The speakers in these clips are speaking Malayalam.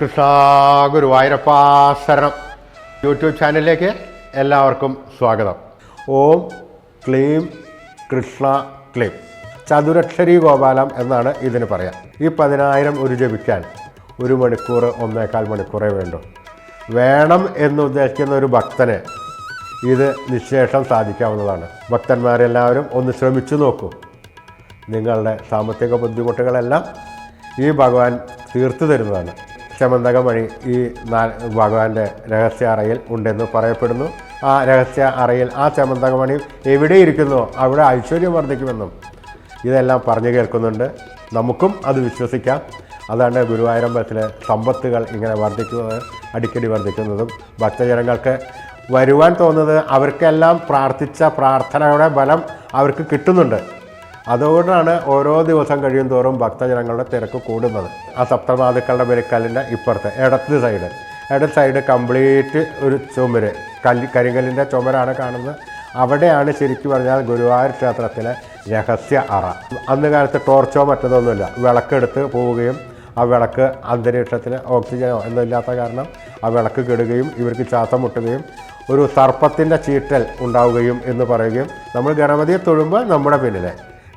കൃഷ്ണ ഗുരുവായൂരപ്പ ശരണം. യൂട്യൂബ് ചാനലിലേക്ക് എല്ലാവർക്കും സ്വാഗതം. ഓം ക്ലീം കൃഷ്ണ ക്ലീം. ചതുരക്ഷരി ഗോപാലം എന്നാണ് ഇതിന് പറയാം ഈ പതിനായിരം ഒരു ജപിക്കാൻ ഒരു മണിക്കൂർ ഒന്നേകാൽ മണിക്കൂറേ വേണ്ടു. വേണം എന്ന് ഉദ്ദേശിക്കുന്ന ഒരു ഭക്തന് ഇത് നിശേഷം സാധിക്കാവുന്നതാണ്. ഭക്തന്മാരെല്ലാവരും ഒന്ന് ശ്രമിച്ചു നോക്കൂ. നിങ്ങളുടെ സാമ്പത്തിക ബുദ്ധിമുട്ടുകളെല്ലാം ഈ ഭഗവാൻ തീർത്തു തരുന്നതാണ്. ശമന്തകമണി ഈ ഭഗവാന്റെ രഹസ്യ അറയിൽ ഉണ്ടെന്ന് പറയപ്പെടുന്നു. ആ രഹസ്യ അറയിൽ ആ ചമന്തകമണി എവിടെ ഇരിക്കുന്നോ? അവിടെ ഐശ്വര്യം വർദ്ധിക്കുമെന്നും ഇതെല്ലാം പറഞ്ഞു കേൾക്കുന്നുണ്ട്. നമുക്കും അത് വിശ്വസിക്കാം. അതാണ് ഗുരുവായൂരമ്പലത്തിലെ സമ്പത്തുകൾ ഇങ്ങനെ വർദ്ധിക്കുന്നത് അടിക്കടി വർദ്ധിക്കുന്നതും. ഭക്തജനങ്ങൾക്ക് വരുവാൻ തോന്നുന്നത് അവർക്കെല്ലാം പ്രാർത്ഥിച്ച പ്രാർത്ഥനയുടെ ബലം അവർക്ക് കിട്ടുന്നുണ്ട്. അതുകൊണ്ടാണ് ഓരോ ദിവസം കഴിയും തോറും ഭക്തജനങ്ങളുടെ തിരക്ക് കൂടുന്നത്. ആ സപ്തമാതുക്കളുടെ പെരുക്കലിന്റെ ഇപ്പുറത്ത് ഇടത്ത് സൈഡ് ഇടത്ത് സൈഡ് കംപ്ലീറ്റ് ഒരു ചുമര്. കല്ല് കരിങ്കല്ലിന്റെ ചുമരാണ് കാണുന്നത്. അവിടെയാണ് ശരിക്കും പറഞ്ഞാൽ ഗുരുവായൂർ ക്ഷേത്രത്തിലെ രഹസ്യ അറ. അന്ന് കാലത്ത് ടോർച്ചോ മറ്റതൊന്നുമില്ല. വിളക്കെടുത്ത് പോവുകയും ആ വിളക്ക് അന്തരീക്ഷത്തിൽ ഓക്സിജനോ ഒന്നും ഇല്ലാത്ത കാരണം ആ വിളക്ക് കെടുകയും ഇവർക്ക് ശ്വാസം മുട്ടുകയും ഒരു സർപ്പത്തിന്റെ ചീറ്റൽ ഉണ്ടാവുകയും എന്ന് പറയുകയും നമ്മൾ ഗണപതിയെ തൊഴുമ്പോൾ നമ്മുടെ പിന്നിലെ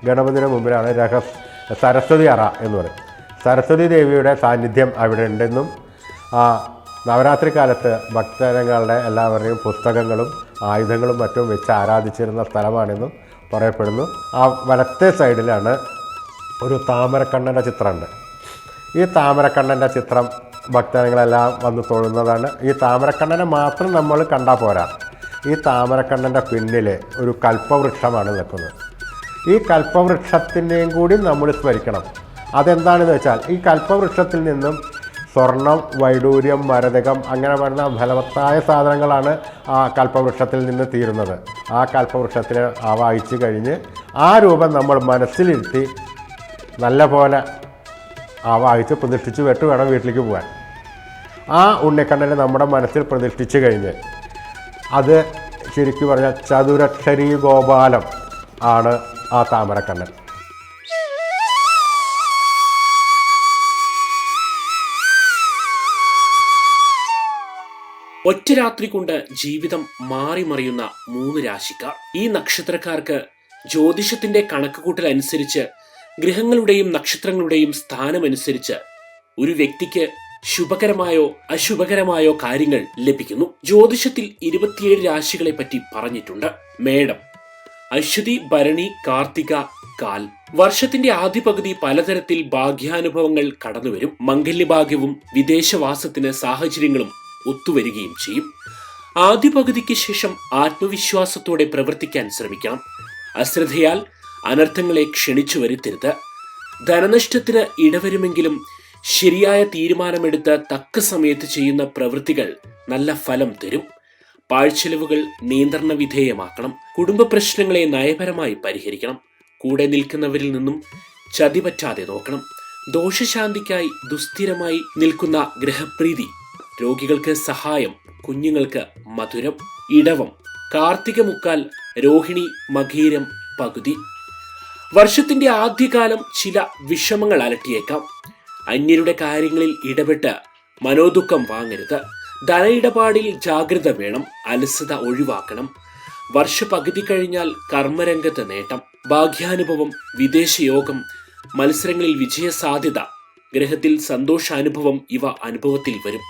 ഗണപതിയുടെ മുമ്പിലാണ് രഹസ് സരസ്വതി അറ എന്ന് പറയും. സരസ്വതി ദേവിയുടെ സാന്നിധ്യം അവിടെ ഉണ്ടെന്നും ആ നവരാത്രി കാലത്ത് ഭക്തജനങ്ങളുടെ എല്ലാവരുടെയും പുസ്തകങ്ങളും ആയുധങ്ങളും മറ്റും വെച്ച് ആരാധിച്ചിരുന്ന സ്ഥലമാണെന്നും പറയപ്പെടുന്നു. ആ വലത്തെ സൈഡിലാണ് ഒരു താമരക്കണ്ണന്റെ ചിത്രമുണ്ട്. ഈ താമരക്കണ്ണന്റെ ചിത്രം ഭക്തജനങ്ങളെല്ലാം വന്ന് തൊഴുന്നതാണ്. ഈ താമരക്കണ്ണനെ മാത്രം നമ്മൾ കണ്ടാൽ പോരാ. ഈ താമരക്കണ്ണന്റെ പിന്നിൽ ഒരു കൽപ്പവൃക്ഷമാണ് നിൽക്കുന്നത്. ഈ കൽപ്പവൃക്ഷത്തിനെയും കൂടി നമ്മൾ സ്മരിക്കണം. അതെന്താണെന്ന് വെച്ചാൽ ഈ കൽപ്പവൃക്ഷത്തിൽ നിന്നും സ്വർണം വൈഡൂര്യം മരതകം അങ്ങനെ വരുന്ന ഫലവത്തായ സാധനങ്ങളാണ് ആ കൽപ്പവൃക്ഷത്തിൽ നിന്ന് തീരുന്നത്. ആ കൽപ്പവൃക്ഷത്തിൽ ആവാഹിച്ച് കഴിഞ്ഞ് ആ രൂപം നമ്മൾ മനസ്സിലിരുത്തി നല്ല പോലെ ആവാഹിച്ച് പ്രതിഷ്ഠിച്ച് വെട്ട് വേണം വീട്ടിലേക്ക് പോകാൻ. ആ ഉണ്ണിക്കണ്ണനെ നമ്മുടെ മനസ്സിൽ പ്രതിഷ്ഠിച്ച് കഴിഞ്ഞ് അത് ശരിക്കും പറഞ്ഞാൽ ചതുരക്ഷരീ ഗോപാലം ആണ് ആ താമരക്കണ്ണൻ ഒറ്റ രാത്രി കൊണ്ട് ജീവിതം മാറി മറിയുന്ന മൂന്ന് രാശിക്കാർ. ഈ നക്ഷത്രക്കാർക്ക് ജ്യോതിഷത്തിന്റെ കണക്കുകൂട്ടൽ അനുസരിച്ച് ഗ്രഹങ്ങളുടെയും നക്ഷത്രങ്ങളുടെയും സ്ഥാനമനുസരിച്ച് ഒരു വ്യക്തിക്ക് ശുഭകരമായോ അശുഭകരമായോ കാര്യങ്ങൾ ലഭിക്കുന്നു. ജ്യോതിഷത്തിൽ ഇരുപത്തിയേഴ് രാശികളെ പറ്റി പറഞ്ഞിട്ടുണ്ട്. മേടം അശ്വതി ഭരണി കാർത്തിക കാൽ. വർഷത്തിന്റെ ആദ്യ പകുതി പലതരത്തിൽ ഭാഗ്യാനുഭവങ്ങൾ കടന്നുവരും. മംഗല്യഭാഗ്യവും വിദേശവാസത്തിന് സാഹചര്യങ്ങളും ഒത്തുവരികയും ചെയ്യും. ആദ്യ പകുതിക്ക് ശേഷം ആത്മവിശ്വാസത്തോടെ പ്രവർത്തിക്കാൻ ശ്രമിക്കാം അശ്രദ്ധയാൽ അനർത്ഥങ്ങളെ ക്ഷണിച്ചു വരുത്തരുത്. ധനനഷ്ടത്തിന് ഇടവരുമെങ്കിലും ശരിയായ തീരുമാനമെടുത്ത് തക്ക സമയത്ത് ചെയ്യുന്ന പ്രവൃത്തികൾ നല്ല ഫലം തരും. പാഴ്ചെലവുകൾ നിയന്ത്രണ വിധേയമാക്കണം. കുടുംബ പ്രശ്നങ്ങളെ നയപരമായി പരിഹരിക്കണം. കൂടെ നിൽക്കുന്നവരിൽ നിന്നും ചതി പറ്റാതെ നോക്കണം. ദോഷശാന്തിക്കായി ദുസ്ഥിരമായി നിൽക്കുന്ന ഗ്രഹപ്രീതി രോഗികൾക്ക് സഹായം കുഞ്ഞുങ്ങൾക്ക് മധുരം ഇടവം കാർത്തിക മുക്കാൽ രോഹിണി മകീരം പകുതി. വർഷത്തിന്റെ ആദ്യകാലം ചില വിഷമങ്ങൾ അലട്ടിയേക്കാം. അന്യരുടെ കാര്യങ്ങളിൽ ഇടപെട്ട് മനോദുഃഖം വാങ്ങരുത്. ധന ഇടപാടിൽ ജാഗ്രത വേണം അലസത ഒഴിവാക്കണം. വർഷ പകുതി കഴിഞ്ഞാൽ കർമ്മരംഗത്ത് നേട്ടം ഭാഗ്യാനുഭവം വിദേശയോഗം മത്സരങ്ങളിൽ വിജയസാധ്യത ഗ്രഹത്തിൽ സന്തോഷാനുഭവം ഇവ അനുഭവത്തിൽ വരും.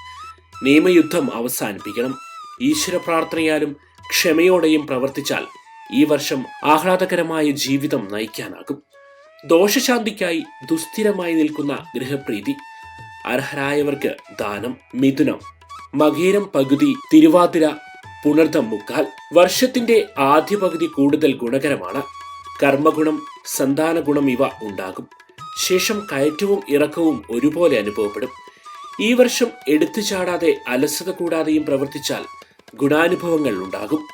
നിയമയുദ്ധം അവസാനിപ്പിക്കണം. ഈശ്വര പ്രാർത്ഥനയാലും ക്ഷമയോടെയും പ്രവർത്തിച്ചാൽ ഈ വർഷം ആഹ്ലാദകരമായ ജീവിതം നയിക്കാനാകും. ദോഷശാന്തിക്കായി ദുസ്ഥിരമായി നിൽക്കുന്ന ഗൃഹപ്രീതി അർഹരായവർക്ക് ദാനം മിഥുനം. മകീരം പകുതി തിരുവാതിര പുണർദം മുക്കാൽ. വർഷത്തിന്റെ ആദ്യ പകുതി കൂടുതൽ ഗുണകരമാണ്. കർമ്മഗുണം സന്താന ഗുണം ഇവ ഉണ്ടാകും. ശേഷം കയറ്റവും ഇറക്കവും ഒരുപോലെ അനുഭവപ്പെടും. ഈ വർഷം എടുത്തു ചാടാതെ അലസത കൂടാതെയും പ്രവർത്തിച്ചാൽ ഗുണാനുഭവങ്ങൾ ഉണ്ടാകും.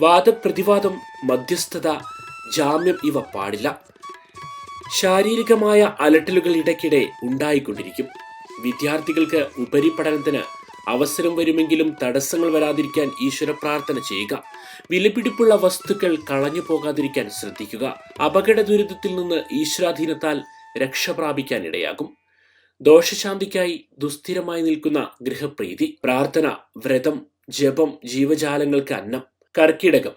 വാദപ്രതിവാദം മധ്യസ്ഥത ജാമ്യം ഇവ പാടില്ല. ശാരീരികമായ അലട്ടലുകൾ ഇടയ്ക്കിടെ ഉണ്ടായിക്കൊണ്ടിരിക്കും. വിദ്യാർത്ഥികൾക്ക് ഉപരിപഠനത്തിന് അവസരം വരുമെങ്കിലും തടസ്സങ്ങൾ വരാതിരിക്കാൻ ഈശ്വര പ്രാർത്ഥന ചെയ്യുക. വിലപിടിപ്പുള്ള വസ്തുക്കൾ കളഞ്ഞു പോകാതിരിക്കാൻ ശ്രദ്ധിക്കുക. അപകട ദുരിതത്തിൽ നിന്ന് ഈശ്വരാധീനത്താൽ രക്ഷ പ്രാപിക്കാൻ ഇടയാകും. ദോഷശാന്തിക്കായി ദുസ്ഥിരമായി നിൽക്കുന്ന ഗൃഹപ്രീതി പ്രാർത്ഥന വ്രതം ജപം ജീവജാലങ്ങൾക്ക് അന്നം കർക്കിടകം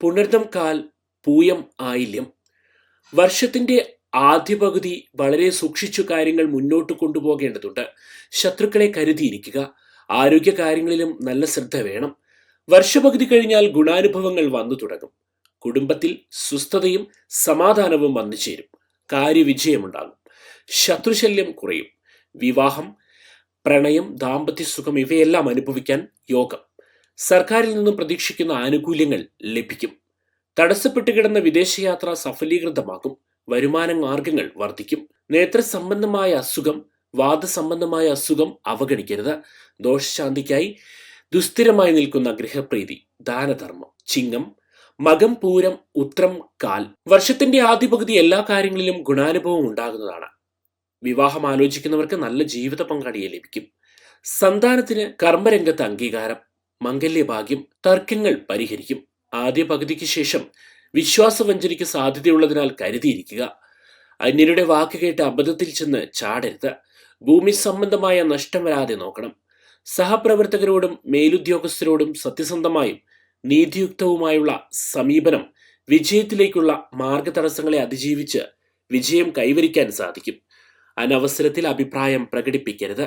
പുണർദം കാൽ പൂയം ആയില്യം. വർഷത്തിന്റെ ആദ്യ പകുതി വളരെ സൂക്ഷിച്ചു കാര്യങ്ങൾ മുന്നോട്ട് കൊണ്ടുപോകേണ്ടതുണ്ട്. ശത്രുക്കളെ കരുതിയിരിക്കുക. ആരോഗ്യ കാര്യങ്ങളിലും നല്ല ശ്രദ്ധ വേണം. വർഷപകുതി കഴിഞ്ഞാൽ ഗുണാനുഭവങ്ങൾ വന്നു തുടങ്ങും. കുടുംബത്തിൽ സുസ്ഥതയും സമാധാനവും വന്നു ചേരും. കാര്യവിജയമുണ്ടാകും. ശത്രുശല്യം കുറയും. വിവാഹം പ്രണയം ദാമ്പത്യ സുഖം ഇവയെല്ലാം അനുഭവിക്കാൻ യോഗം. സർക്കാരിൽ നിന്നും പ്രതീക്ഷിക്കുന്ന ആനുകൂല്യങ്ങൾ ലഭിക്കും. തടസ്സപ്പെട്ട് കിടന്ന വിദേശയാത്ര സഫലീകൃതമാകും വരുമാന മാർഗങ്ങൾ വർദ്ധിക്കും. നേത്ര സംബന്ധമായ അസുഖം വാദസംബന്ധമായ അസുഖം അവഗണിക്കരുത്. ദോഷശാന്തിക്കായി ദുസ്ഥിരമായി നിൽക്കുന്ന ഗൃഹപ്രീതി ദാനധർമ്മം ചിങ്ങം മകം പൂരം ഉത്രം കാൽ വർഷത്തിന്റെ ആദ്യ പകുതി എല്ലാ കാര്യങ്ങളിലും ഗുണാനുഭവം ഉണ്ടാകുന്നതാണ്. വിവാഹം ആലോചിക്കുന്നവർക്ക് നല്ല ജീവിത പങ്കാളിയെ ലഭിക്കും. സന്താനത്തിന് കർമ്മരംഗത്ത് അംഗീകാരം മംഗല്യഭാഗ്യം തർക്കങ്ങൾ പരിഹരിക്കും. ആദ്യ പകുതിക്ക് ശേഷം വിശ്വാസവഞ്ചനയ്ക്ക് സാധ്യതയുള്ളതിനാൽ കരുതിയിരിക്കുക. അന്യരുടെ വാക്ക് കേട്ട് അബദ്ധത്തിൽ ചെന്ന് ചാടരുത്. ഭൂമി സംബന്ധമായ നഷ്ടം വരാതെ നോക്കണം. സഹപ്രവർത്തകരോടും മേലുദ്യോഗസ്ഥരോടും സത്യസന്ധമായും നീതിയുക്തവുമായുള്ള സമീപനം വിജയത്തിലേക്കുള്ള മാർഗതടസ്സങ്ങളെ അതിജീവിച്ച് വിജയം കൈവരിക്കാൻ സാധിക്കും. അനവസരത്തിൽ അഭിപ്രായം പ്രകടിപ്പിക്കരുത്.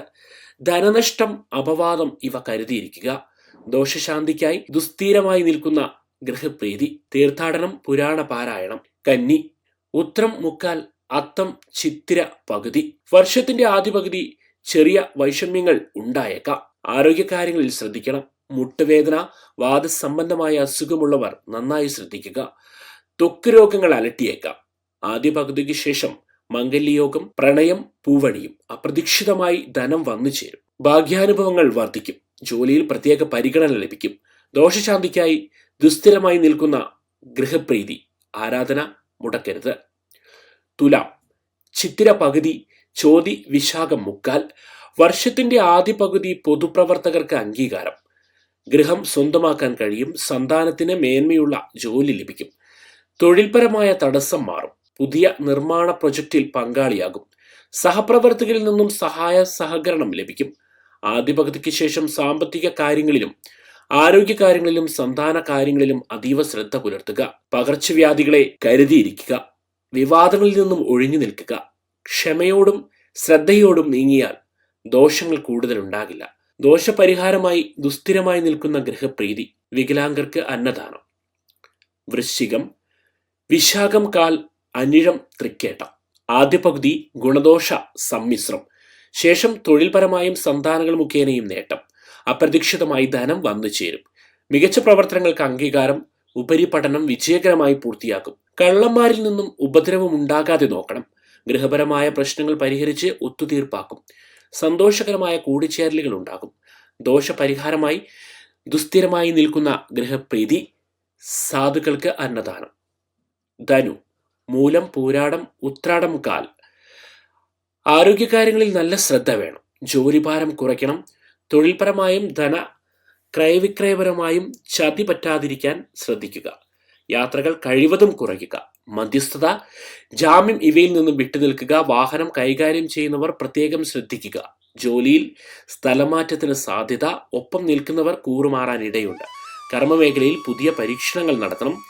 ധനനഷ്ടം അപവാദം ഇവ കരുതിയിരിക്കുക. ദോഷശാന്തിക്കായി ദുസ്ഥിരമായി നിൽക്കുന്ന ഗൃഹപ്രീതി തീർത്ഥാടനം പുരാണ പാരായണം കന്നി ഉത്രം മുക്കാൽ അത്തം ചിത്തിര പകുതി. വർഷത്തിന്റെ ആദ്യ പകുതി ചെറിയ വൈഷമ്യങ്ങൾ ഉണ്ടായേക്കാം. ആരോഗ്യകാര്യങ്ങളിൽ ശ്രദ്ധിക്കണം. മുട്ടുവേദന വാദസംബന്ധമായ അസുഖമുള്ളവർ നന്നായി ശ്രദ്ധിക്കുക. ത്വക്ക് രോഗങ്ങൾ അലട്ടിയേക്കാം. ആദ്യ പകുതിക്ക് ശേഷം മംഗല്യയോഗം പ്രണയം പൂവണിയും അപ്രതീക്ഷിതമായി ധനം വന്നു ചേരും. ഭാഗ്യാനുഭവങ്ങൾ വർദ്ധിക്കും. ജോലിയിൽ പ്രത്യേക പരിഗണന ലഭിക്കും. ദോഷശാന്തിക്കായി ദുസ്ഥിരമായി നിൽക്കുന്ന ഗൃഹപ്രീതി ആരാധന മുടക്കരുത്. തുലാം. ചിത്തിര പകുതി ചോതി വിശാഖം മുക്കാൽ. വർഷത്തിന്റെ ആദ്യ പകുതി പൊതുപ്രവർത്തകർക്ക് അംഗീകാരം. ഗൃഹം സ്വന്തമാക്കാൻ കഴിയും സന്താനത്തിന് മേന്മയുള്ള ജോലി ലഭിക്കും. തൊഴിൽപരമായ തടസ്സം മാറും പുതിയ നിർമ്മാണ പ്രൊജക്റ്റിൽ പങ്കാളിയാകും. സഹപ്രവർത്തകരിൽ നിന്നും സഹായ സഹകരണം ലഭിക്കും. ആദ്യ പകുതിക്ക് ശേഷം സാമ്പത്തിക കാര്യങ്ങളിലും ആരോഗ്യ കാര്യങ്ങളിലും സന്താന കാര്യങ്ങളിലും അതീവ ശ്രദ്ധ പുലർത്തുക പകർച്ചവ്യാധികളെ കരുതിയിരിക്കുക. വിവാദങ്ങളിൽ നിന്നും ഒഴിഞ്ഞു നിൽക്കുക. ക്ഷമയോടും ശ്രദ്ധയോടും നീങ്ങിയാൽ ദോഷങ്ങൾ കൂടുതൽ ഉണ്ടാകില്ല ദോഷപരിഹാരമായി ദുസ്ഥിരമായി നിൽക്കുന്ന ഗൃഹപ്രീതി വികലാംഗർക്ക് അന്നദാനം. വൃശ്ചികം വിശാഖം കാൽ അനിഴം തൃക്കേട്ട. ആദ്യ പകുതി ഗുണദോഷ സമ്മിശ്രം. ശേഷം തൊഴിൽപരമായും സന്താനങ്ങൾ മുഖേനയും നേട്ടം. അപ്രതീക്ഷിതമായി ധനം വന്നു ചേരും മികച്ച പ്രവർത്തനങ്ങൾക്ക് അംഗീകാരം ഉപരിപഠനം വിജയകരമായി പൂർത്തിയാക്കും. കള്ളന്മാരിൽ നിന്നും ഉപദ്രവം ഉണ്ടാകാതെ നോക്കണം. ഗൃഹപരമായ പ്രശ്നങ്ങൾ പരിഹരിച്ച് ഒത്തുതീർപ്പാക്കും. സന്തോഷകരമായ കൂടിച്ചേരലുകൾ ഉണ്ടാകും ദോഷപരിഹാരമായി ദുസ്ഥിരമായി നിൽക്കുന്ന ഗൃഹപ്രീതി സാധുക്കൾക്ക് അന്നദാനം. ധനു മൂലം പൂരാടം ഉത്രാടം കാൽ. ആരോഗ്യകാര്യങ്ങളിൽ നല്ല ശ്രദ്ധ വേണം. ജോലിഭാരം കുറയ്ക്കണം. തൊഴിൽപരമായും ധന ക്രയവിക്രയപരമായും ചതി പറ്റാതിരിക്കാൻ ശ്രദ്ധിക്കുക. യാത്രകൾ കഴിവതും കുറയ്ക്കുക. മധ്യസ്ഥത ജാമ്യം ഇവയിൽ നിന്നും വിട്ടുനിൽക്കുക വാഹനം കൈകാര്യം ചെയ്യുന്നവർ പ്രത്യേകം ശ്രദ്ധിക്കുക. ജോലിയിൽ സ്ഥലമാറ്റത്തിന് സാധ്യത ഒപ്പം നിൽക്കുന്നവർ കൂറുമാറാനിടയുണ്ട് കർമ്മമേഖലയിൽ പുതിയ പരീക്ഷണങ്ങൾ നടത്തണം.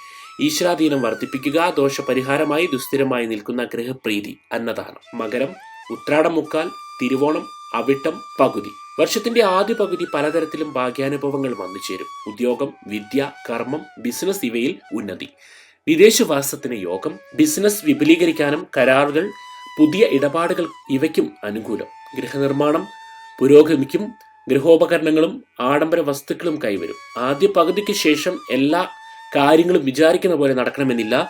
ഈശ്വരാധീനം വർദ്ധിപ്പിക്കുക ദോഷപരിഹാരമായി ദുസ്ഥിരമായി നിൽക്കുന്ന ഗൃഹപ്രീതി അന്നദാനം. മകരം ഉത്രാടം മുക്കാൽ തിരുവോണം അവിട്ടം പകുതി. വർഷത്തിന്റെ ആദ്യ പകുതി പലതരത്തിലും ഭാഗ്യാനുഭവങ്ങൾ വന്നു ചേരും. ഉദ്യോഗം വിദ്യ കർമ്മം ബിസിനസ് ഇവയിൽ ഉന്നതി. വിദേശവാസത്തിന് യോഗം ബിസിനസ് വിപുലീകരിക്കാനും കരാറുകൾ പുതിയ ഇടപാടുകൾ ഇവയ്ക്കും അനുകൂലം. ഗൃഹനിർമ്മാണം പുരോഗമിക്കും ഗൃഹോപകരണങ്ങളും ആഡംബര വസ്തുക്കളും കൈവരും. ആദ്യ പകുതിക്ക് ശേഷം എല്ലാ കാര്യങ്ങളും വിചാരിക്കുന്ന പോലെ നടക്കണമെന്നില്ല.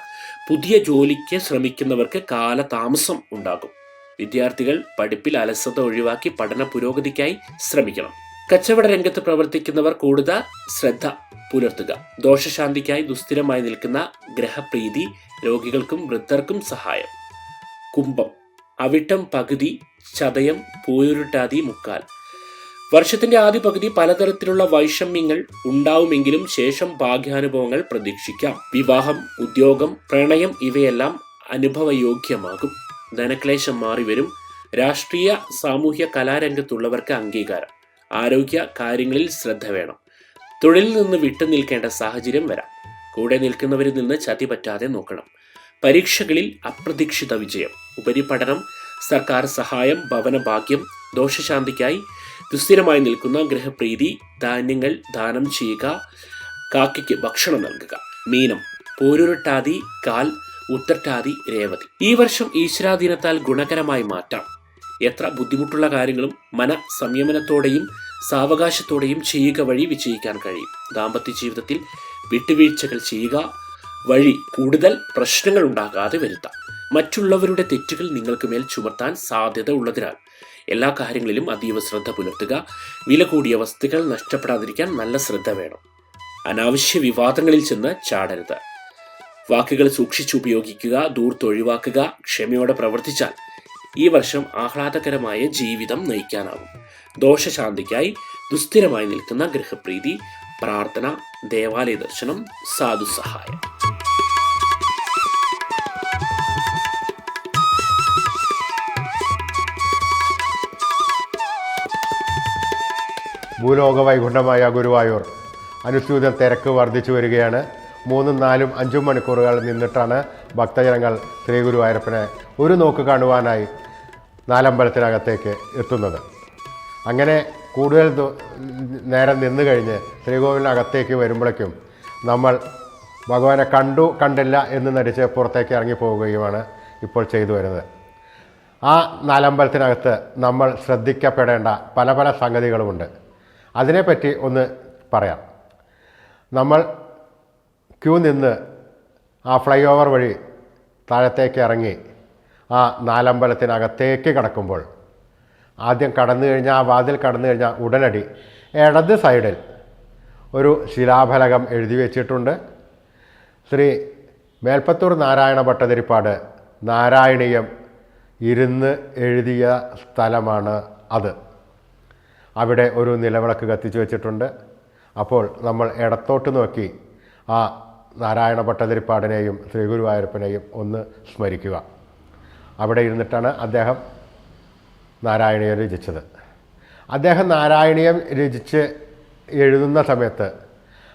പുതിയ ജോലിക്ക് ശ്രമിക്കുന്നവർക്ക് കാലതാമസം ഉണ്ടാകും. വിദ്യാർത്ഥികൾ പഠിപ്പിൽ അലസത ഒഴിവാക്കി പഠന പുരോഗതിക്കായി ശ്രമിക്കണം. കച്ചവട രംഗത്ത് പ്രവർത്തിക്കുന്നവർ കൂടുതൽ ശ്രദ്ധ പുലർത്തുക. ദോഷശാന്തിക്കായി ദുസ്ഥിരമായി നിൽക്കുന്ന ഗ്രഹപ്രീതി രോഗികൾക്കും വൃദ്ധർക്കും സഹായം. കുംഭം അവിട്ടം പകുതി ചതയം പൂയുരുട്ടാതി മുക്കാൽ. വർഷത്തിന്റെ ആദ്യ പകുതി പലതരത്തിലുള്ള വൈഷമ്യങ്ങൾ ഉണ്ടാവുമെങ്കിലും ശേഷം ഭാഗ്യാനുഭവങ്ങൾ പ്രതീക്ഷിക്കാം. വിവാഹം ഉദ്യോഗം പ്രണയം ഇവയെല്ലാം അനുഭവയോഗ്യമാകും. ധനക്ലേശം മാറിവരും രാഷ്ട്രീയ സാമൂഹ്യ കലാരംഗത്തുള്ളവർക്ക് അംഗീകാരം. ആരോഗ്യ കാര്യങ്ങളിൽ ശ്രദ്ധ വേണം. തൊഴിലിൽ നിന്ന് വിട്ടു നിൽക്കേണ്ട സാഹചര്യം വരാം. കൂടെ നിൽക്കുന്നവരിൽ നിന്ന് ചതി പറ്റാതെ നോക്കണം. പരീക്ഷകളിൽ അപ്രതീക്ഷിത വിജയം. ഉപരിപഠനം സർക്കാർ സഹായം ഭവനഭാഗ്യം ദോഷശാന്തിക്കായി സുസ്ഥിരമായി നിൽക്കുന്ന ഗൃഹപ്രീതി ധാന്യങ്ങൾ ദാനം ചെയ്യുക കാക്കയ്ക്ക് ഭക്ഷണം നൽകുക. മീനം പോരുരുട്ടാതി കാൽ ഉത്തട്ടാതി രേവതി. ഈ വർഷം ഈശ്വരാധീനത്താൽ ഗുണകരമായി മാറ്റാം. എത്ര ബുദ്ധിമുട്ടുള്ള കാര്യങ്ങളും മന സംയമനത്തോടെയും സാവകാശത്തോടെയും ചെയ്യുക വഴി വിജയിക്കാൻ കഴിയും. ദാമ്പത്യ ജീവിതത്തിൽ വിട്ടുവീഴ്ചകൾ ചെയ്യുക വഴി കൂടുതൽ പ്രശ്നങ്ങൾ ഉണ്ടാകാതെ വരുത്താം. മറ്റുള്ളവരുടെ തെറ്റുകൾ നിങ്ങൾക്ക് മേൽ ചുമത്താൻ സാധ്യത ഉള്ളതിനാൽ എല്ലാ കാര്യങ്ങളിലും അതീവ ശ്രദ്ധ പുലർത്തുക. വില കൂടിയ വസ്തുക്കൾ നഷ്ടപ്പെടാതിരിക്കാൻ നല്ല ശ്രദ്ധ വേണം. അനാവശ്യ വിവാദങ്ങളിൽ ചെന്ന് ചാടരുത്. വാക്കുകൾ സൂക്ഷിച്ചുപയോഗിക്കുക ദൂർത്തൊഴിവാക്കുക ക്ഷമയോടെ പ്രവർത്തിച്ചാൽ ഈ വർഷം ആഹ്ലാദകരമായ ജീവിതം നയിക്കാനാവും. ദോഷശാന്തിക്കായി ദുസ്ഥിരമായി നിൽക്കുന്ന ഗൃഹപ്രീതി പ്രാർത്ഥന ദേവാലയ ദർശനം സാധുസഹായം. ഭൂലോക വൈകുണ്ഠമായ ഗുരുവായൂർ അനുസ്യൂതം തിരക്ക് വർദ്ധിച്ചു വരികയാണ്. മൂന്നും നാലും അഞ്ചും മണിക്കൂറുകൾ നിന്നിട്ടാണ് ഭക്തജനങ്ങൾ ശ്രീ ഗുരുവായൂരപ്പനെ ഒരു നോക്ക് കാണുവാനായി നാലമ്പലത്തിനകത്തേക്ക് എത്തുന്നത്. അങ്ങനെ കൂടുതൽ നേരം നിന്ന് കഴിഞ്ഞ് ശ്രീകോവിലിനകത്തേക്ക് വരുമ്പോഴേക്കും നമ്മൾ ഭഗവാനെ കണ്ടു കണ്ടില്ല എന്ന് നടിച്ച് പുറത്തേക്ക് ഇറങ്ങി പോവുകയുമാണ് ഇപ്പോൾ ചെയ്തു വരുന്നത്. ആ നാലമ്പലത്തിനകത്ത് നമ്മൾ ശ്രദ്ധിക്കപ്പെടേണ്ട പല പല സംഗതികളുമുണ്ട്. അതിനെപ്പറ്റി ഒന്ന് പറയാം. നമ്മൾ ക്യൂ നിന്ന് ആ ഫ്ലൈ ഓവർ വഴി താഴത്തേക്ക് ഇറങ്ങി ആ നാലമ്പലത്തിനകത്തേക്ക് കടക്കുമ്പോൾ ആദ്യം കടന്നു കഴിഞ്ഞാൽ ആ വാതിൽ കടന്നു കഴിഞ്ഞാൽ ഉടനടി ഇടത് സൈഡിൽ ഒരു ശിലാഫലകം എഴുതി വെച്ചിട്ടുണ്ട്. ശ്രീ മേൽപ്പത്തൂർ നാരായണ ഭട്ടതിരിപ്പാട് നാരായണീയം ഇരുന്ന് എഴുതിയ സ്ഥലമാണ് അത്. അവിടെ ഒരു നിലവിളക്ക് കത്തിച്ചു വെച്ചിട്ടുണ്ട്. അപ്പോൾ നമ്മൾ ഇടത്തോട്ട് നോക്കി ആ നാരായണ ഭട്ടതിരിപ്പാടിനെയും ശ്രീ ഗുരുവായൂരപ്പനെയും ഒന്ന് സ്മരിക്കുക. അവിടെ ഇരുന്നിട്ടാണ് അദ്ദേഹം നാരായണീയം രചിച്ചത്. അദ്ദേഹം നാരായണീയം രചിച്ച് എഴുതുന്ന സമയത്ത്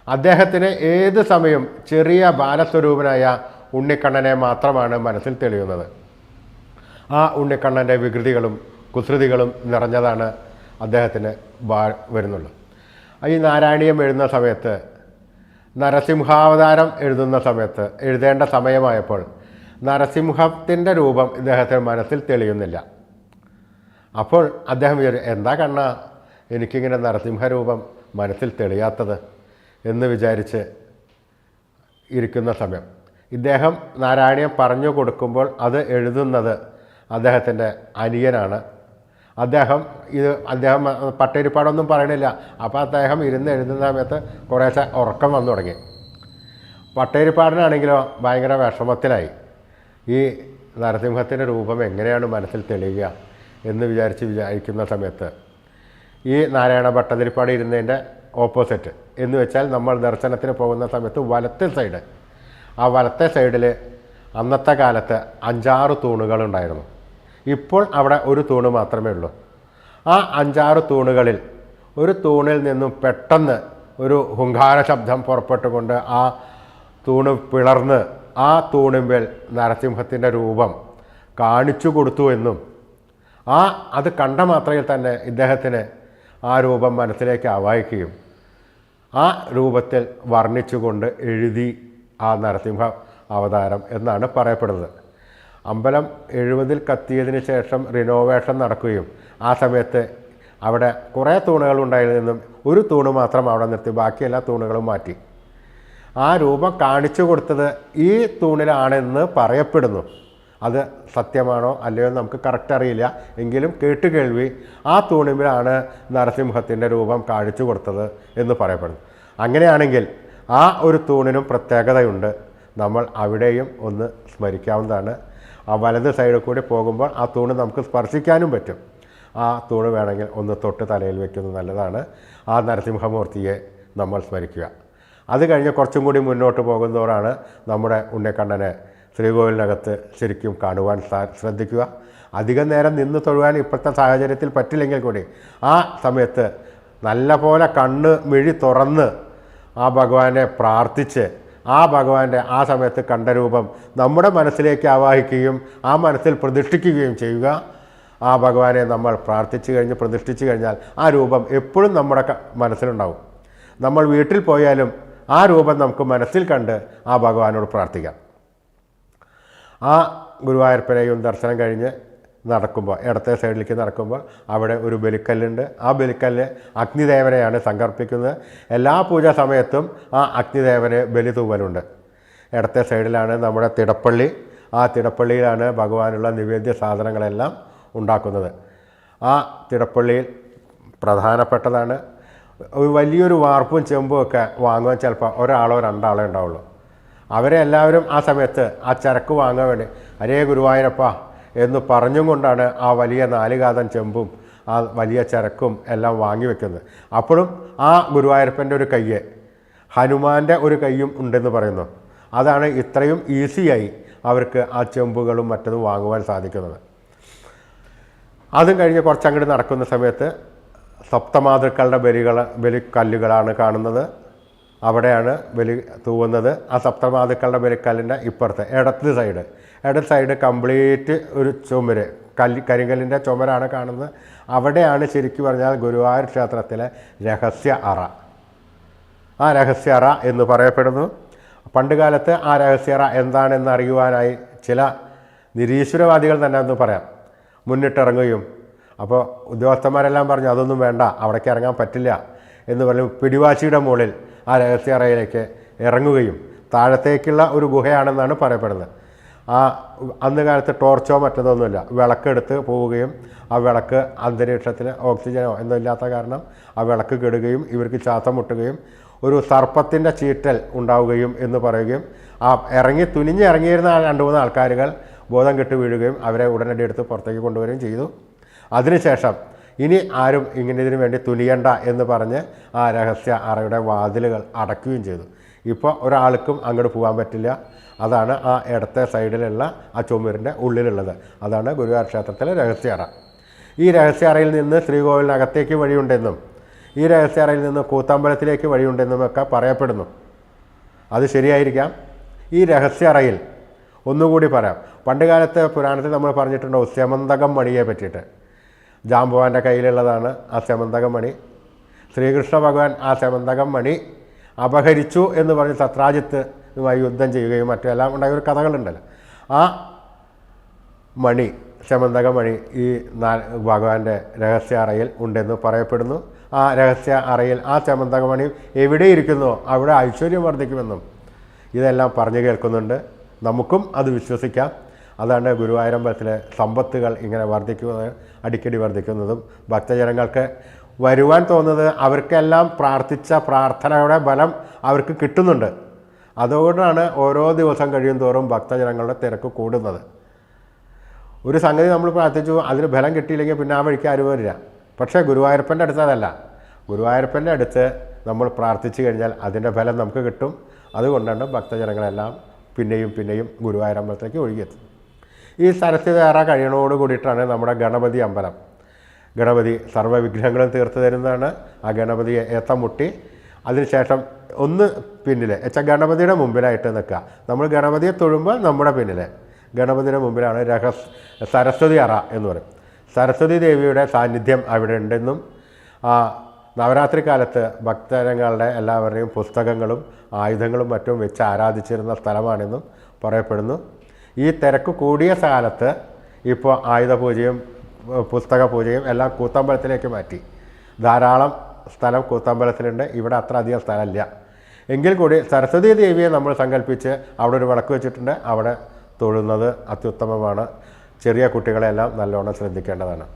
അദ്ദേഹത്തിന് ഏത് സമയം ചെറിയ ബാലസ്വരൂപനായ ഉണ്ണിക്കണ്ണനെ മാത്രമാണ് മനസ്സിൽ തെളിയുന്നത്. ആ ഉണ്ണിക്കണ്ണന്റെ വികൃതികളും കുസൃതികളും നിറഞ്ഞതാണ് അദ്ദേഹത്തിന് വരുന്നുള്ളത്. വരുന്നുള്ളൂ ഈ നാരായണീയം എഴുതുന്ന സമയത്ത് നരസിംഹാവതാരം എഴുതുന്ന സമയത്ത് എഴുതേണ്ട സമയമായപ്പോൾ നരസിംഹത്തിന്റെ രൂപം ഇദ്ദേഹത്തിന് മനസ്സിൽ തെളിയുന്നില്ല. അപ്പോൾ അദ്ദേഹം വിചാരിച്ചു എന്താ കണ്ണ എനിക്കിങ്ങനെ നരസിംഹരൂപം മനസ്സിൽ തെളിയാത്തത്? എന്ന് വിചാരിച്ച് ഇരിക്കുന്ന സമയം. ഇദ്ദേഹം നാരായണീയം പറഞ്ഞു കൊടുക്കുമ്പോൾ അത് എഴുതുന്നത് അദ്ദേഹത്തിന്റെ അനിയനാണ്. അദ്ദേഹം ഇത് അദ്ദേഹം പട്ടിരിപ്പാടൊന്നും പറയണില്ല. അപ്പോൾ അദ്ദേഹം ഇരുന്ന് എഴുതുന്ന സമയത്ത് കുറേശ്ശെ ഉറക്കം വന്നു തുടങ്ങി. പട്ടേരിപ്പാടിനാണെങ്കിലോ ഭയങ്കര വിഷമത്തിലായി. ഈ നരസിംഹത്തിന്റെ രൂപം എങ്ങനെയാണ് മനസ്സിൽ തെളിയുക എന്ന് വിചാരിച്ച് വിചാരിക്കുന്ന സമയത്ത് ഈ നാരായണ ഭട്ടതിരിപ്പാട് ഇരുന്നതിന്റെ ഓപ്പോസിറ്റ് എന്ന് വെച്ചാൽ നമ്മൾ ദർശനത്തിന് പോകുന്ന സമയത്ത് വലത്തെ സൈഡ്. ആ വലത്തെ സൈഡിൽ അന്നത്തെ കാലത്ത് അഞ്ചാറ് തൂണുകളുണ്ടായിരുന്നു. ഇപ്പോൾ അവിടെ ഒരു തൂണ് മാത്രമേ ഉള്ളൂ. ആ അഞ്ചാറ് തൂണുകളിൽ ഒരു തൂണിൽ നിന്നും പെട്ടെന്ന് ഒരു ഹുങ്കാര ശബ്ദം പുറപ്പെട്ടുകൊണ്ട് ആ തൂണ് പിളർന്ന് ആ തൂണിന്മേൽ നരസിംഹത്തിന്റെ രൂപം കാണിച്ചു കൊടുത്തു എന്നും ആ അത് കണ്ട മാത്രയിൽ തന്നെ ഇദ്ദേഹത്തിന് ആ രൂപം മനസ്സിലേക്ക് ആവാഹിക്കുകയും ആ രൂപത്തിൽ വർണിച്ചുകൊണ്ട് എഴുതി ആ നരസിംഹ അവതാരം എന്നാണ് പറയപ്പെടുന്നത്. അമ്പലം എഴുപതിൽ കത്തിയതിന് ശേഷം റിനോവേഷൻ നടക്കുകയും ആ സമയത്ത് അവിടെ കുറേ തൂണുകൾ ഉണ്ടായിരുന്നെന്നും ഒരു തൂണ് മാത്രം അവിടെ നിർത്തി ബാക്കി എല്ലാ തൂണുകളും മാറ്റി. ആ രൂപം കാണിച്ചു കൊടുത്തത് ഈ തൂണിലാണെന്ന് പറയപ്പെടുന്നു. അത് സത്യമാണോ അല്ലയോ നമുക്ക് കറക്റ്റ് അറിയില്ല. എങ്കിലും കേട്ട് കേൾവി ആ തൂണിലാണ് നരസിംഹത്തിന്റെ രൂപം കാണിച്ചു കൊടുത്തത് എന്ന് പറയപ്പെടുന്നു. അങ്ങനെയാണെങ്കിൽ ആ ഒരു തൂണിനും പ്രത്യേകതയുണ്ട്. നമ്മൾ അവിടെയും ഒന്ന് സ്മരിക്കാവുന്നതാണ്. ആ വലത് സൈഡിൽ കൂടി പോകുമ്പോൾ ആ തൂണ് നമുക്ക് സ്പർശിക്കാനും പറ്റും. ആ തൂണ് വേണമെങ്കിൽ ഒന്ന് തൊട്ട് തലയിൽ വയ്ക്കുന്നത് നല്ലതാണ്. ആ നരസിംഹമൂർത്തിയെ നമ്മൾ സ്മരിക്കുക. അത് കഴിഞ്ഞ് കുറച്ചും കൂടി മുന്നോട്ട് പോകുന്നതോറാണ് നമ്മുടെ ഉണ്ണിക്കണ്ണനെ ശ്രീകോവിലിനകത്ത് ശരിക്കും കാണുവാൻ ശ്രദ്ധിക്കുക. അധികം നേരം നിന്ന് തൊഴുവാൻ ഇപ്പോഴത്തെ സാഹചര്യത്തിൽ പറ്റില്ലെങ്കിൽ കൂടി ആ സമയത്ത് നല്ല പോലെ കണ്ണ് മിഴി തുറന്ന് ആ ഭഗവാനെ പ്രാർത്ഥിച്ച് ആ ഭഗവാന്റെ ആ സമയത്ത് കണ്ട രൂപം നമ്മുടെ മനസ്സിലേക്ക് ആവാഹിക്കുകയും ആ മനസ്സിൽ പ്രതിഷ്ഠിക്കുകയും ചെയ്യുക. ആ ഭഗവാനെ നമ്മൾ പ്രാർത്ഥിച്ചു കഴിഞ്ഞ് പ്രതിഷ്ഠിച്ചു കഴിഞ്ഞാൽ ആ രൂപം എപ്പോഴും നമ്മുടെ മനസ്സിലുണ്ടാവും. നമ്മൾ വീട്ടിൽ പോയാലും ആ രൂപം നമുക്ക് മനസ്സിൽ കണ്ട് ആ ഭഗവാനോട് പ്രാർത്ഥിക്കാം. ആ ഗുരുവായൂരപ്പനെയും ദർശനം കഴിഞ്ഞ് നടക്കുമ്പോൾ ഇടത്തെ സൈഡിലേക്ക് നടക്കുമ്പോൾ അവിടെ ഒരു ബലിക്കല്ലുണ്ട്. ആ ബലിക്കല്ല് അഗ്നിദേവനെയാണ് സങ്കല്പിക്കുന്നത് എല്ലാ പൂജാ സമയത്തും ആ അഗ്നിദേവന് ബലി തൂവലുണ്ട് ഇടത്തെ സൈഡിലാണ് നമ്മുടെ തിടപ്പള്ളി. ആ തിടപ്പള്ളിയിലാണ് ഭഗവാനുള്ള നിവേദ്യ സാധനങ്ങളെല്ലാം ഉണ്ടാക്കുന്നത്. ആ തിടപ്പള്ളിയിൽ പ്രധാനപ്പെട്ടതാണ്. വലിയൊരു വാർപ്പും ചെമ്പും ഒക്കെ വാങ്ങുവാൻ ചിലപ്പോൾ ഒരാളോ രണ്ടാളോ ഉണ്ടാവുള്ളൂ. അവരെല്ലാവരും ആ സമയത്ത് ആ ചരക്ക് വാങ്ങാൻ വേണ്ടി അരേ ഗുരുവായൂരപ്പ എന്ന് പറഞ്ഞും കൊണ്ടാണ് ആ വലിയ നാലുകാതൻ ചെമ്പും ആ വലിയ ചരക്കും എല്ലാം വാങ്ങി വെക്കുന്നത്. അപ്പോഴും ആ ഗുരുവായൂരപ്പന്റെ ഒരു കയ്യ് ഹനുമാന്റെ ഒരു കയ്യും ഉണ്ടെന്ന് പറയുന്നു. അതാണ് ഇത്രയും ഈസിയായി അവർക്ക് ആ ചെമ്പുകളും മറ്റതും വാങ്ങുവാൻ സാധിക്കുന്നത്. അതും കഴിഞ്ഞ് കുറച്ചങ്ങോട്ട് നടക്കുന്ന സമയത്ത് സപ്തമാതൃക്കളുടെ ബലികൾ ബലിക്കല്ലുകളാണ് കാണുന്നത്. അവിടെയാണ് ബലി തൂവുന്നത്. ആ സപ്തമാതൃക്കളുടെ ബലിക്കല്ലിന്റെ ഇപ്പുറത്ത് ഇടത്ത് സൈഡ്. ഇടത്ത് സൈഡ് കംപ്ലീറ്റ് ഒരു ചുമര്. കല്ല് കരിങ്കല്ലിന്റെ ചുമരാണ് കാണുന്നത്. അവിടെയാണ് ശരിക്കും പറഞ്ഞാൽ ഗുരുവായൂർ ക്ഷേത്രത്തിലെ രഹസ്യ അറ. ആ രഹസ്യ അറ എന്ന് പറയപ്പെടുന്നു. പണ്ടുകാലത്ത് ആ രഹസ്യ അറ എന്താണെന്ന് അറിയുവാനായി ചില നിരീശ്വരവാദികൾ തന്നെ എന്ന് പറയാം. മുന്നിട്ടിറങ്ങുകയും. അപ്പോൾ ഉദ്യോഗസ്ഥന്മാരെല്ലാം പറഞ്ഞു അതൊന്നും വേണ്ട അവിടേക്ക് ഇറങ്ങാൻ പറ്റില്ല എന്ന് പറഞ്ഞ് പിടിവാശിയുടെ മുകളിൽ ആ രഹസ്യ അറയിലേക്ക് ഇറങ്ങുകയും. താഴത്തേക്കുള്ള ഒരു ഗുഹയാണെന്നാണ് പറയപ്പെടുന്നത്. ആ അന്ന് കാലത്ത് ടോർച്ചോ മറ്റതൊന്നുമില്ല. വിളക്കെടുത്ത് പോവുകയും ആ വിളക്ക് അന്തരീക്ഷത്തിൽ ഓക്സിജനോ എന്നോ ഇല്ലാത്ത കാരണം ആ വിളക്ക് കെടുകയും ഇവർക്ക് ശ്വാസം മുട്ടുകയും ഒരു സർപ്പത്തിന്റെ ചീറ്റൽ ഉണ്ടാവുകയും എന്ന് പറയുകയും ആ ഇറങ്ങി തുനിഞ്ഞ് ഇറങ്ങിയിരുന്ന രണ്ട് മൂന്ന് ആൾക്കാരുകൾ ബോധം കെട്ട് വീഴുകയും അവരെ ഉടനടി എടുത്ത് പുറത്തേക്ക് കൊണ്ടുവരികയും ചെയ്തു. അതിനുശേഷം ഇനി ആരും ഇങ്ങനെ ഇതിനു വേണ്ടി തുനിയണ്ട എന്ന് പറഞ്ഞ് ആ രഹസ്യ അറയുടെ വാതിലുകൾ അടയ്ക്കുകയും ചെയ്തു. ഇപ്പോൾ ഒരാൾക്കും അങ്ങോട്ട് പോകാൻ പറ്റില്ല. അതാണ് ആ ഇടത്തെ സൈഡിലുള്ള ആ ചുമരിന്റെ ഉള്ളിലുള്ളത്. അതാണ് ഗുരുവായൂർ ക്ഷേത്രത്തിലെ രഹസ്യറ. ഈ രഹസ്യറയിൽ നിന്ന് ശ്രീകോവിലിനകത്തേക്ക് വഴിയുണ്ടെന്നും ഈ രഹസ്യറയിൽ നിന്ന് കൂത്തമ്പലത്തിലേക്ക് വഴിയുണ്ടെന്നും ഒക്കെ പറയപ്പെടുന്നു. അത് ശരിയായിരിക്കാം. ഈ രഹസ്യറയിൽ ഒന്നുകൂടി പറയാം. പണ്ടുകാലത്ത് പുരാണത്തിൽ നമ്മൾ പറഞ്ഞിട്ടുണ്ടോ സ്യമന്തകം മണിയെ പറ്റിയിട്ട്. ജാംബുവാന്റെ കയ്യിലുള്ളതാണ് ആ സ്യമന്തകം മണി. ശ്രീകൃഷ്ണ ഭഗവാൻ ആ സ്യമന്തകം മണി അപഹരിച്ചു എന്ന് പറഞ്ഞ് സത്രാജിത്തുമായി യുദ്ധം ചെയ്യുകയും മറ്റെല്ലാം ഉണ്ടായ ഒരു കഥകളുണ്ടല്ലോ. ആ മണി ചമന്തക മണി ഈ നാ ഭഗവാന്റെ രഹസ്യ അറയിൽ ഉണ്ടെന്ന് പറയപ്പെടുന്നു. ആ രഹസ്യ അറയിൽ ആ ചമന്തക മണി എവിടെ ഇരിക്കുന്നോ? അവിടെ ഐശ്വര്യം വർദ്ധിക്കുമെന്നും ഇതെല്ലാം പറഞ്ഞു കേൾക്കുന്നുണ്ട്. നമുക്കും അത് വിശ്വസിക്കാം. അതാണ് ഗുരുവായൂരമ്പലത്തിലെ സമ്പത്തുകൾ ഇങ്ങനെ വർദ്ധിക്കുന്നത് അടിക്കടി വർദ്ധിക്കുന്നതും ഭക്തജനങ്ങൾക്ക് വരുവാൻ തോന്നുന്നത്. അവർക്കെല്ലാം പ്രാർത്ഥിച്ച പ്രാർത്ഥനയുടെ ബലം അവർക്ക് കിട്ടുന്നുണ്ട്. അതുകൊണ്ടാണ് ഓരോ ദിവസം കഴിയും തോറും ഭക്തജനങ്ങളുടെ തിരക്ക് കൂടുന്നത്. ഒരു സംഗതി നമ്മൾ പ്രാർത്ഥിച്ചു അതിന് ബലം കിട്ടിയില്ലെങ്കിൽ പിന്നെ ആ വഴിക്ക് ആരും വരില്ല. പക്ഷേ ഗുരുവായൂരപ്പന്റെ അടുത്ത് അതല്ല. ഗുരുവായൂരപ്പന്റെ അടുത്ത് നമ്മൾ പ്രാർത്ഥിച്ചു കഴിഞ്ഞാൽ അതിന്റെ ഫലം നമുക്ക് കിട്ടും. അതുകൊണ്ടാണ് ഭക്തജനങ്ങളെല്ലാം പിന്നെയും പിന്നെയും ഗുരുവായൂരമ്പലത്തേക്ക് ഒഴുകിയെത്തുന്നത്. ഈ സരസ്വതേറ കഴിയണോട് കൂടിയിട്ടാണ് നമ്മുടെ ഗണപതി അമ്പലം. ഗണപതി സർവവിഗ്രഹങ്ങളും തീർത്ത് തരുന്നതാണ്. ആ ഗണപതിയെ ഏത്തമുട്ടി അതിനുശേഷം ഒന്ന് പിന്നിലെ. എച്ച ഗണപതിയുടെ മുമ്പിലായിട്ട് നിൽക്കുക. നമ്മൾ ഗണപതിയെ തൊഴുമ്പോൾ നമ്മുടെ പിന്നിൽ ഗണപതിയുടെ മുമ്പിലാണ് രഹസ് സരസ്വതി അറ എന്ന് പറയും. സരസ്വതി ദേവിയുടെ സാന്നിധ്യം അവിടെ ഉണ്ടെന്നും ആ നവരാത്രി കാലത്ത് ഭക്തജനങ്ങളുടെ എല്ലാവരുടെയും പുസ്തകങ്ങളും ആയുധങ്ങളും മറ്റും വെച്ച് ആരാധിച്ചിരുന്ന സ്ഥലമാണെന്നും പറയപ്പെടുന്നു. ഈ തിരക്ക് കൂടിയ കാലത്ത് ഇപ്പോൾ ആയുധ പൂജയും പുസ്തക പൂജയും എല്ലാം കൂത്തമ്പലത്തിലേക്ക് മാറ്റി. ധാരാളം സ്ഥലം കൂത്തമ്പലത്തിലുണ്ട്. ഇവിടെ അത്ര അധികം സ്ഥലമില്ല. എങ്കിൽ കൂടി സരസ്വതി ദേവിയെ നമ്മൾ സങ്കല്പിച്ച് അവിടെ ഒരു വിളക്ക് വെച്ചിട്ടുണ്ട്. അവിടെ തൊഴുന്നത് അത്യുത്തമമാണ്. ചെറിയ കുട്ടികളെല്ലാം നല്ലോണം ശ്രദ്ധിക്കേണ്ടതാണ്.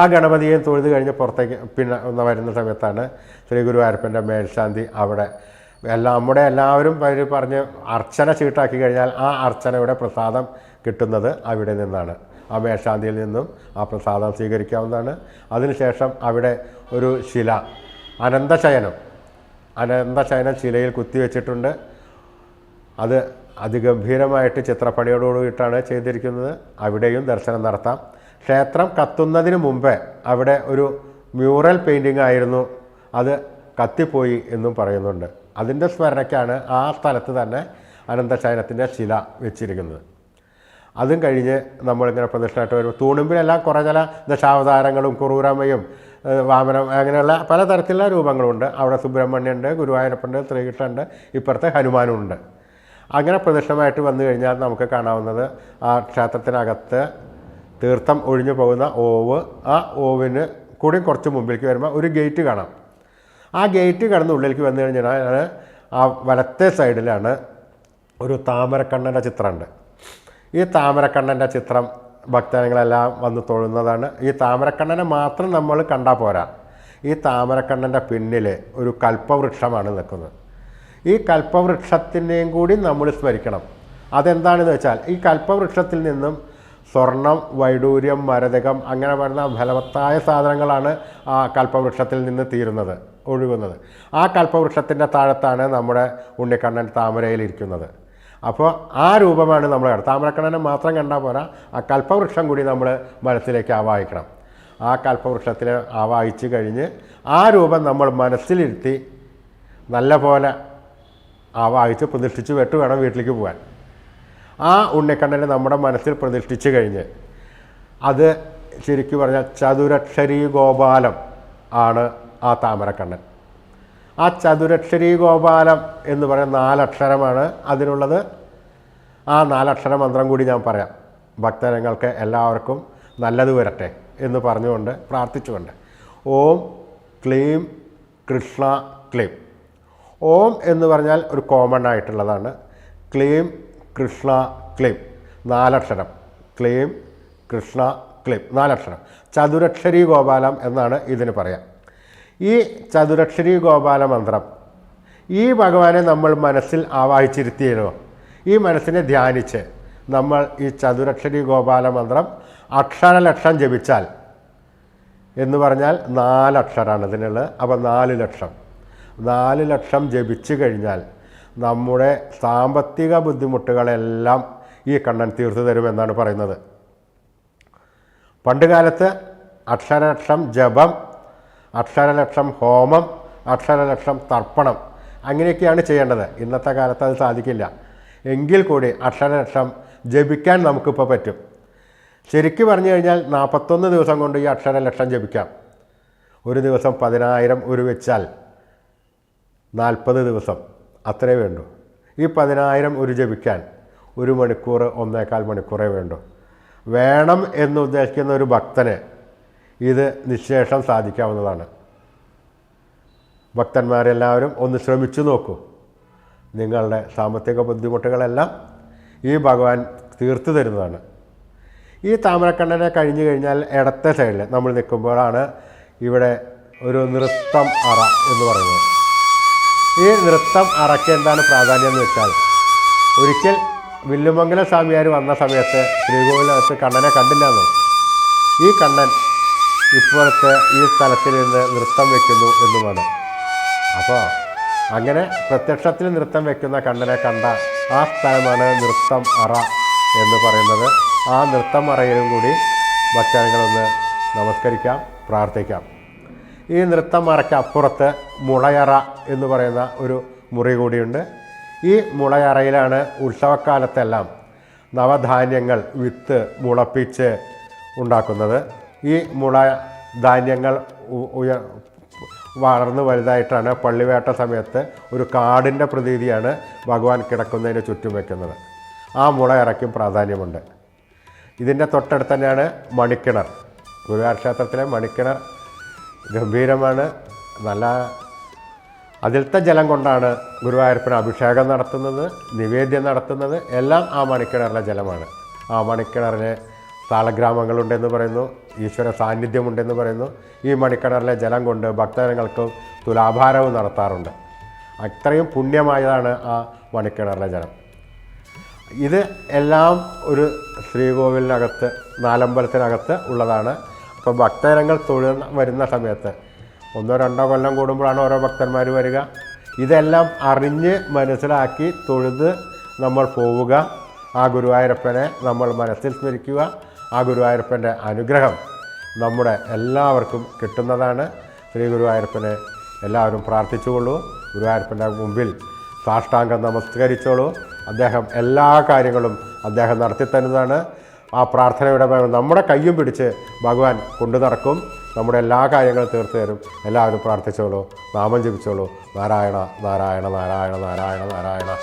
ആ ഗണപതിയെ തൊഴുത് കഴിഞ്ഞ് പുറത്തേക്ക് പിന്നെ വരുന്ന സമയത്താണ് ശ്രീ ഗുരുവായൂരപ്പന്റെ മേൽശാന്തി അവിടെ എല്ലാം നമ്മുടെ എല്ലാവരും പേര് പറഞ്ഞ് അർച്ചന ചീട്ടാക്കി കഴിഞ്ഞാൽ ആ അർച്ചനയുടെ പ്രസാദം കിട്ടുന്നത് അവിടെ നിന്നാണ്. ആ മേൽശാന്തിയിൽ നിന്നും ആ പ്രസാദം സ്വീകരിക്കാവുന്നതാണ്. അതിനുശേഷം അവിടെ ഒരു ശില. അനന്തശയനം. അനന്തശയനം ശിലയിൽ കുത്തിവെച്ചിട്ടുണ്ട് അത് അതിഗംഭീരമായിട്ട് ചിത്രപ്പണിയോടുകൂടിയിട്ടാണ് ചെയ്തിരിക്കുന്നത്. അവിടെയും ദർശനം നടത്താം. ക്ഷേത്രം കത്തുന്നതിന് മുമ്പേ അവിടെ ഒരു മ്യൂറൽ പെയിന്റിംഗ് ആയിരുന്നു. അത് കത്തിപ്പോയി എന്നും പറയുന്നുണ്ട്. അതിന്റെ സ്മരണയ്ക്കാണ് ആ സ്ഥലത്ത് തന്നെ അനന്തശയനത്തിന്റെ ശില വെച്ചിരിക്കുന്നത്. അതും കഴിഞ്ഞ് നമ്മളിങ്ങനെ പ്രദക്ഷിണമായിട്ട് വരുമ്പോൾ തൂണുമ്പിലെല്ലാം കുറേ ചില ദശാവതാരങ്ങളും കുറൂരമ്മയും വാമനം അങ്ങനെയുള്ള പലതരത്തിലുള്ള രൂപങ്ങളുണ്ട്. അവിടെ സുബ്രഹ്മണ്യുണ്ട് ഗുരുവായൂരപ്പുണ്ട് ശ്രീകൃഷ്ണനുണ്ട് ഇപ്പുറത്ത് ഹനുമാനുണ്ട്. അങ്ങനെ പ്രദക്ഷിണമായിട്ട് വന്നു കഴിഞ്ഞാൽ നമുക്ക് കാണാവുന്നത് ആ ക്ഷേത്രത്തിനകത്ത് തീർത്ഥം ഒഴിഞ്ഞു പോകുന്ന ഓവ് ആ ഓവിന് കൂടി കുറച്ച് മുമ്പിലേക്ക് വരുമ്പോൾ ഒരു ഗേറ്റ് കാണാം. ആ ഗേറ്റ് കടന്ന് ഉള്ളിലേക്ക് വന്നു കഴിഞ്ഞാൽ ആ വലത്തെ സൈഡിലാണ് ഒരു താമരക്കണ്ണന്റെ ചിത്രമുണ്ട്. ഈ താമരക്കണ്ണന്റെ ചിത്രം ഭക്തജനങ്ങളെല്ലാം വന്ന് തൊഴുന്നതാണ്. ഈ താമരക്കണ്ണനെ മാത്രം നമ്മൾ കണ്ടാൽ പോരാ. ഈ താമരക്കണ്ണന്റെ പിന്നിൽ ഒരു കൽപ്പവൃക്ഷമാണ് നിൽക്കുന്നത്. ഈ കൽപ്പവൃക്ഷത്തിനെയും കൂടി നമ്മൾ സ്മരിക്കണം. അതെന്താണെന്ന് വെച്ചാൽ ഈ കൽപ്പവൃക്ഷത്തിൽ നിന്നും സ്വർണം വൈഡൂര്യം മരതകം അങ്ങനെ വരുന്ന ഫലവത്തായ സാധനങ്ങളാണ് ആ കൽപ്പവൃക്ഷത്തിൽ നിന്ന് തീരുന്നത് ഒഴുകുന്നത്. ആ കൽപ്പവൃക്ഷത്തിന്റെ താഴത്താണ് നമ്മുടെ ഉണ്ണിക്കണ്ണൻ താമരയിലിരിക്കുന്നത് അപ്പോൾ ആ രൂപമാണ് നമ്മൾ താമരക്കണ്ണനെ മാത്രം കണ്ടാൽ പോരാ. ആ കൽപ്പവൃക്ഷം കൂടി നമ്മൾ മനസ്സിലേക്ക് ആവാഹിക്കണം. ആ കൽപ്പവൃക്ഷത്തിൽ ആവാഹിച്ച് കഴിഞ്ഞ് ആ രൂപം നമ്മൾ മനസ്സിലിരുത്തി നല്ല പോലെ ആവാഹിച്ച് പ്രതിഷ്ഠിച്ച് വെട്ട് വേണം വീട്ടിലേക്ക് പോകാൻ. ആ ഉണ്ണിക്കണ്ണനെ നമ്മുടെ മനസ്സിൽ പ്രതിഷ്ഠിച്ച് കഴിഞ്ഞ് അത് ശരിക്കും പറഞ്ഞാൽ ചതുരക്ഷരി ഗോപാലം ആണ് ആ താമരക്കണ്ണൻ. ആ ചതുരക്ഷരി ഗോപാലം എന്ന് പറയുന്ന നാലക്ഷരമാണ് അതിനുള്ളത് ആ നാലക്ഷര മന്ത്രം കൂടി ഞാൻ പറയാം. ഭക്തജനങ്ങൾക്ക് എല്ലാവർക്കും നല്ലത് വരട്ടെ എന്ന് പറഞ്ഞുകൊണ്ട് പ്രാർത്ഥിച്ചുകൊണ്ട്. ഓം ക്ലീം കൃഷ്ണ ക്ലീം. ഓം എന്ന് പറഞ്ഞാൽ ഒരു കോമൺ ആയിട്ടുള്ളതാണ്. ക്ലീം കൃഷ്ണ ക്ലീം. നാലക്ഷരം. ക്ലീം കൃഷ്ണ ക്ലീം. നാലക്ഷരം. ചതുരക്ഷരി ഗോപാലം എന്നാണ് ഇതിന് പറയാം. ഈ ചതുരക്ഷരി ഗോപാല മന്ത്രം. ഈ ഭഗവാനെ നമ്മൾ മനസ്സിൽ ആവാഹിച്ചിരുത്തിയല്ലോ. ഈ മനസ്സിനെ ധ്യാനിച്ച് നമ്മൾ ഈ ചതുരക്ഷരി ഗോപാല മന്ത്രം അക്ഷരലക്ഷം ജപിച്ചാൽ എന്ന് പറഞ്ഞാൽ നാലക്ഷരമാണ് ഇതിനുള്ളത്. അപ്പോൾ നാല് ലക്ഷം. നാല് ലക്ഷം ജപിച്ചു കഴിഞ്ഞാൽ നമ്മുടെ സാമ്പത്തിക ബുദ്ധിമുട്ടുകളെല്ലാം ഈ കണ്ണൻ തീർത്തു തരുമെന്നാണ് പറയുന്നത്. പണ്ടുകാലത്ത് അക്ഷരക്ഷം ജപം അക്ഷരലക്ഷം ഹോമം അക്ഷരലക്ഷം തർപ്പണം. അങ്ങനെയൊക്കെയാണ് ചെയ്യേണ്ടത്. ഇന്നത്തെ കാലത്ത് അത് സാധിക്കില്ല. എങ്കിൽ കൂടി അക്ഷരലക്ഷം ജപിക്കാൻ നമുക്കിപ്പോൾ പറ്റും. ശരിക്കും പറഞ്ഞു കഴിഞ്ഞാൽ നാൽപ്പത്തൊന്ന് ദിവസം കൊണ്ട് ഈ അക്ഷരലക്ഷം ജപിക്കാം. ഒരു ദിവസം പതിനായിരം ഒരു വെച്ചാൽ നാൽപ്പത് ദിവസം. അത്രേ വേണ്ടൂ. ഈ പതിനായിരം ഒരു ജപിക്കാൻ ഒരു മണിക്കൂർ ഒന്നേകാൽ മണിക്കൂറേ വേണ്ടൂ. വേണം എന്ന് ഉദ്ദേശിക്കുന്ന ഒരു ഭക്തന് ഇത് നിശേഷം സാധിക്കാവുന്നതാണ്. ഭക്തന്മാരെല്ലാവരും ഒന്ന് ശ്രമിച്ചു നോക്കൂ. നിങ്ങളുടെ സാമ്പത്തിക ബുദ്ധിമുട്ടുകളെല്ലാം ഈ ഭഗവാൻ തീർത്തു തരുന്നതാണ്. ഈ താമരക്കണ്ണനെ കഴിഞ്ഞു കഴിഞ്ഞാൽ ഇടത്തെ സൈഡിൽ നമ്മൾ നിൽക്കുമ്പോഴാണ് ഇവിടെ ഒരു നൃത്തം അറ എന്ന് പറയുന്നത്. ഈ നൃത്തം അറയ്ക്ക് എന്താണ് പ്രാധാന്യം എന്ന് വെച്ചാൽ ഒരിക്കൽ വില്ലുമംഗല സ്വാമിയാർ വന്ന സമയത്ത് ശ്രീകോവിലകത്ത് കണ്ണനെ കണ്ടില്ല കണ്ടില്ലെന്ന് ഈ കണ്ണൻ ഇപ്പോഴത്തെ ഈ സ്ഥലത്തിൽ നിന്ന് നൃത്തം വെക്കുന്നു എന്നുമാണ്. അപ്പോൾ അങ്ങനെ പ്രത്യക്ഷത്തിൽ നൃത്തം വെക്കുന്ന കണ്ണനെ കണ്ട ആ സ്ഥലമാണ് നൃത്തം അറ എന്ന് പറയുന്നത്. ആ നൃത്തം അറയിലും കൂടി ഭക്തജനങ്ങളൊന്ന് നമസ്കരിക്കാം പ്രാർത്ഥിക്കാം. ഈ നൃത്തം അറയ്ക്ക് അപ്പുറത്ത് മുളയറ എന്ന് പറയുന്ന ഒരു മുറി കൂടിയുണ്ട്. ഈ മുളയറയിലാണ് ഉത്സവക്കാലത്തെല്ലാം നവധാന്യങ്ങൾ വിത്ത് മുളപ്പിച്ച് ഉണ്ടാക്കുന്നത്. ഈ മുള ധാന്യങ്ങൾ ഉയ വളർന്ന് വലുതായിട്ടാണ് പള്ളിവേട്ട സമയത്ത് ഒരു കാടിന്റെ പ്രതീതിയാണ് ഭഗവാൻ കിടക്കുന്നതിന് ചുറ്റും വയ്ക്കുന്നത് ആ മുള ഇറക്കും പ്രാധാന്യമുണ്ട്. ഇതിന്റെ തൊട്ടടുത്ത് തന്നെയാണ് മണിക്കിണർ. ഗുരുവായൂർ ക്ഷേത്രത്തിലെ മണിക്കിണർ ഗംഭീരമാണ്. നല്ല അതിലത്തെ ജലം കൊണ്ടാണ് ഗുരുവായൂരപ്പന് അഭിഷേകം നടത്തുന്നത് നിവേദ്യം നടത്തുന്നത്. എല്ലാം ആ മണിക്കിണറിലെ ജലമാണ്. ആ മണിക്കിണറിന് താളഗ്രാമങ്ങളുണ്ടെന്ന് പറയുന്നു. ഈശ്വര സാന്നിധ്യമുണ്ടെന്ന് പറയുന്നു. ഈ മണിക്കണറിലെ ജലം കൊണ്ട് ഭക്തജനങ്ങൾക്ക് തുലാഭാരവും നടത്താറുണ്ട്. അത്രയും പുണ്യമായതാണ് ആ മണിക്കിണറിലെ ജലം. ഇത് എല്ലാം ഒരു ശ്രീകോവിലിനകത്ത് നാലമ്പലത്തിനകത്ത് ഉള്ളതാണ്. അപ്പോൾ ഭക്തജനങ്ങൾ തൊഴിൽ വരുന്ന സമയത്ത് ഒന്നോ രണ്ടോ കൊല്ലം കൂടുമ്പോഴാണ് ഓരോ ഭക്തന്മാർ വരിക. ഇതെല്ലാം അറിഞ്ഞ് മനസ്സിലാക്കി തൊഴുത് നമ്മൾ പോവുക. ആ ഗുരുവായൂരപ്പനെ നമ്മൾ മനസ്സിൽ സ്മരിക്കുക. ആ ഗുരുവായൂരപ്പന്റെ അനുഗ്രഹം നമ്മുടെ എല്ലാവർക്കും കിട്ടുന്നതാണ്. ശ്രീ ഗുരുവായൂരപ്പനെ എല്ലാവരും പ്രാർത്ഥിച്ചുകൊള്ളൂ. ഗുരുവായൂരപ്പന്റെ മുമ്പിൽ സാഷ്ടാംഗം നമസ്കരിച്ചോളൂ. അദ്ദേഹം എല്ലാ കാര്യങ്ങളും അദ്ദേഹം നടത്തിത്തരുന്നതാണ് ആ പ്രാർത്ഥനയുടെ നമ്മുടെ കയ്യും പിടിച്ച് ഭഗവാൻ കൊണ്ടു നടക്കും. നമ്മുടെ എല്ലാ കാര്യങ്ങളും തീർത്തു തരും. എല്ലാവരും പ്രാർത്ഥിച്ചോളൂ. നാമം ജപിച്ചോളൂ. നാരായണ നാരായണ നാരായണ നാരായണ നാരായണ.